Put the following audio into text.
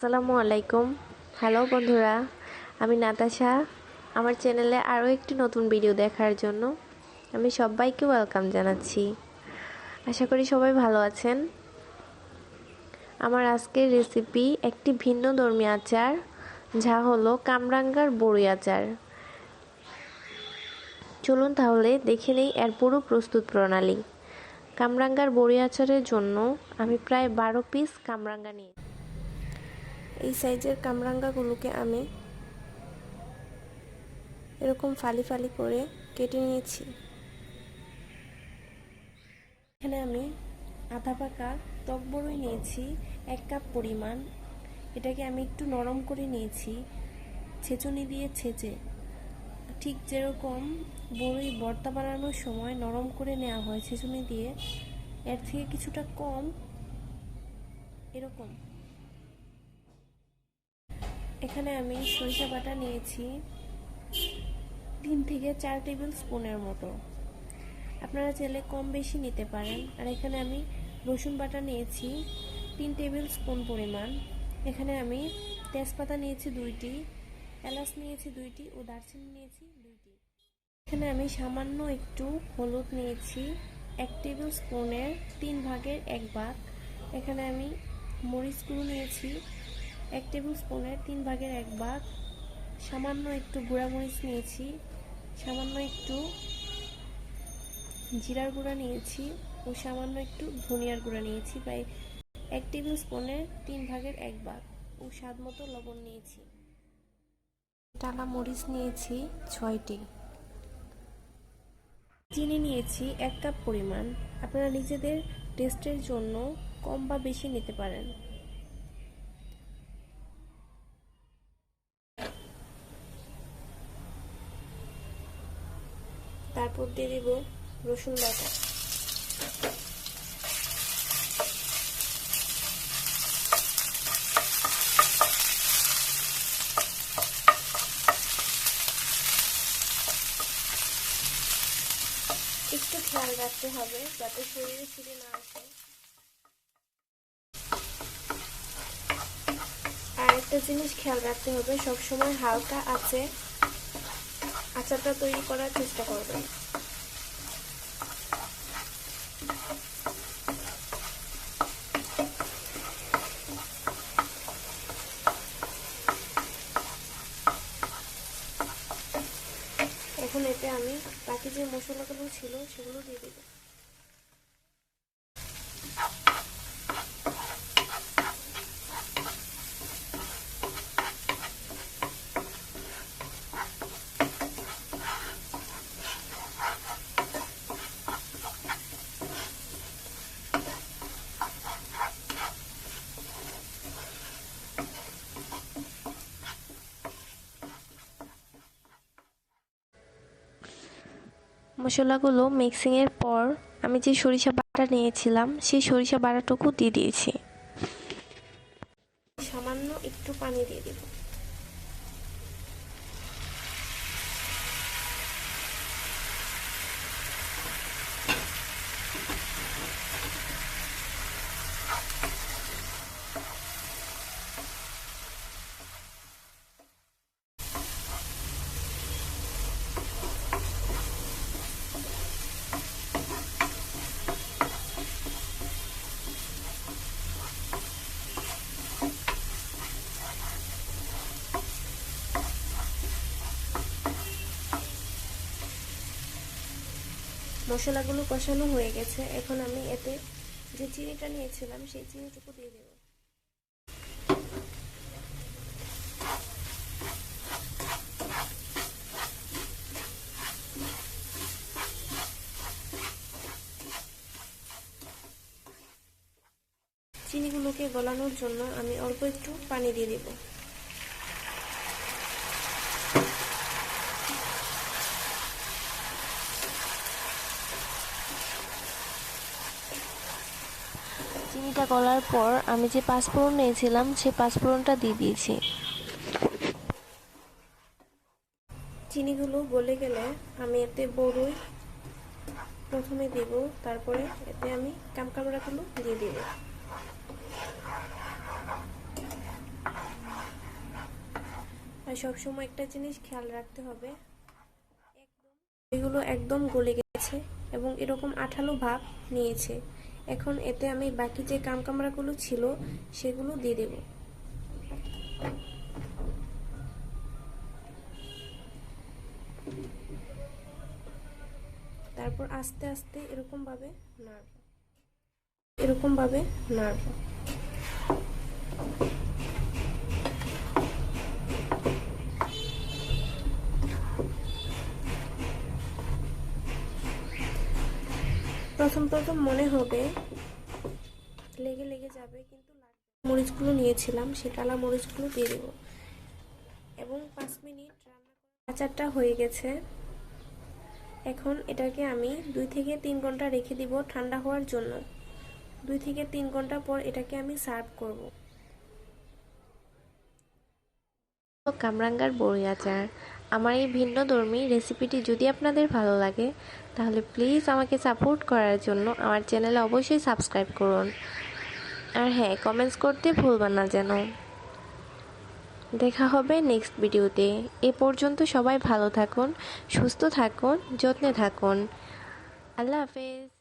আসসালামু আলাইকুম। হ্যালো বন্ধুরা। আমি নাতাশা। আমার চ্যানেলে আরও একটি নতুন ভিডিও দেখার জন্য আমি সবাইকে ওয়েলকাম জানাচ্ছি। আশা করি সবাই ভালো আছেন। আমার আজকের রেসিপি একটি ভিন্ন ধর্মী আচার, যা হলো কামরাঙ্গার বড়ি আচার। চলুন তাহলে দেখে নেই এর পুরো প্রস্তুত প্রণালী। কামরাঙ্গার বড়ি আচারের জন্য আমি প্রায় বারো পিস কামরাঙ্গা নিয়ে এই সাইজের কামরাঙ্গাগুলোকে আমি এরকম ফালি ফালি করে কেটে নিয়েছি। এখানে আমি আধা পাকা টক বড়ই নিয়েছি, এক কাপ পরিমাণ। এটাকে আমি একটু নরম করে নিয়েছি, ছেঁচুনি দিয়ে ছেঁচে। ঠিক যেরকম বড়ই বর্তা বানানোর সময় নরম করে নেওয়া হয় ছেঁচুনি দিয়ে, এর থেকে কিছুটা কম এরকম। এখানে আমি সরিষা বাটা নিয়েছি তিন থেকে চার টেবিল স্পুনের মতো। আপনারা চাইলে কম বেশি নিতে পারেন। আর এখানে আমি রসুন বাটা নিয়েছি তিন টেবিল স্পুন পরিমাণ। এখানে আমি তেজপাতা নিয়েছি দুইটি, এলাচ নিয়েছি দুইটি ও দারচিনি নিয়েছি দুইটি। এখানে আমি সামান্য একটু হলুদ নিয়েছি এক টেবিল স্পুনের তিন ভাগের এক ভাগ। এখানে আমি মরিচ গুঁড়ো নিয়েছি এক টেবিল স্পুনের তিন ভাগের এক ভাগ। সামান্য একটু গুঁড়া মরিচ নিয়েছি। সামান্য একটু জিরার গুঁড়া নিয়েছি ও সামান্য একটু ধনিয়ার গুঁড়া নিয়েছি, প্রায় এক টেবিল স্পুনের তিন ভাগের এক ভাগ ও স্বাদ মতো লবণ নিয়েছি। টালা মরিচ নিয়েছি ছয়টি। চিনি নিয়েছি এক কাপ পরিমাণ। আপনারা নিজেদের টেস্টের জন্য কম বা বেশি নিতে পারেন। তারপর দিয়ে দিব রসুন বাটা। একটু খেয়াল রাখতে হবে যাতে শরীরে ছিঁড়ে না আসে। আর একটা জিনিস খেয়াল রাখতে হবে, সবসময় হালকা আছে আচারটা তৈরি করার চেষ্টা করবেন। এখন এতে আমি বাকি যে মশলাগুলো ছিল সেগুলো দিয়ে দেবো মশলাগুলো মিক্সিংয়ের পর আমি যে সরিষা বাটা নিয়েছিলাম, সেই সরিষা বাটাটুকু দিয়ে দিয়েছি। সামান্য একটু পানি দিয়ে দেব। মশলাগুলো কষানো হয়ে গেছে। এখন আমি এতে যে চিনিটা নিয়েছিলাম, সেই চিনিটুকু দিয়ে দেব। চিনিগুলোকে গলানোর জন্য আমি অল্প একটু পানি দিয়ে দেবো। চিনিটা গলার পর আমি যে পাঁচফোড়ন নিয়েছিলাম সেই পাঁচফোড়নটা দিয়ে দিয়েছি। চিনিগুলো গলে গেলে আমি এতে বড়ই প্রথমে দেব, তারপরে এতে আমি কামকামড়াগুলো দিয়ে দেব। আর সবসময় একটা জিনিস খেয়াল রাখতে হবে এগুলো একদম গলে গেছে এবং এরকম আঠালো ভাব নিয়েছে। এখন এতে আমি বাকি যে কামকামড়াগুলো ছিল, সেগুলো দিয়ে দেব। তারপর আস্তে আস্তে এরকম ভাবে নাড়ব। এরকম ভাবে নাড়ব। প্রথম প্রথম মনে হবে। লেগে লেগে যাবে, কিন্তু মরিচগুলো নিয়েছিলাম, সে কালা মরিচগুলো দিয়ে দেবো। এবং পাঁচ মিনিট আচারটা হয়ে গেছে। এখন এটাকে আমি দুই থেকে তিন ঘণ্টা রেখে দিব ঠান্ডা হওয়ার জন্য। দুই থেকে তিন ঘণ্টা পর এটাকে আমি সার্ভ করব। কামরাঙ্গার বড়ি আচার। আমার এই ভিন্ন ধর্মী রেসিপিটি যদি আপনাদের ভালো লাগে, তাহলে প্লিজ আমাকে সাপোর্ট করার জন্য আমার চ্যানেলে অবশ্যই সাবস্ক্রাইব করুন। আর হ্যাঁ কমেন্টস করতে ভুলবেন না যেন। দেখা হবে নেক্সট ভিডিওতে। এ পর্যন্ত সবাই ভালো থাকুন, সুস্থ থাকুন, যত্নে থাকুন। আল্লাহ হাফেজ।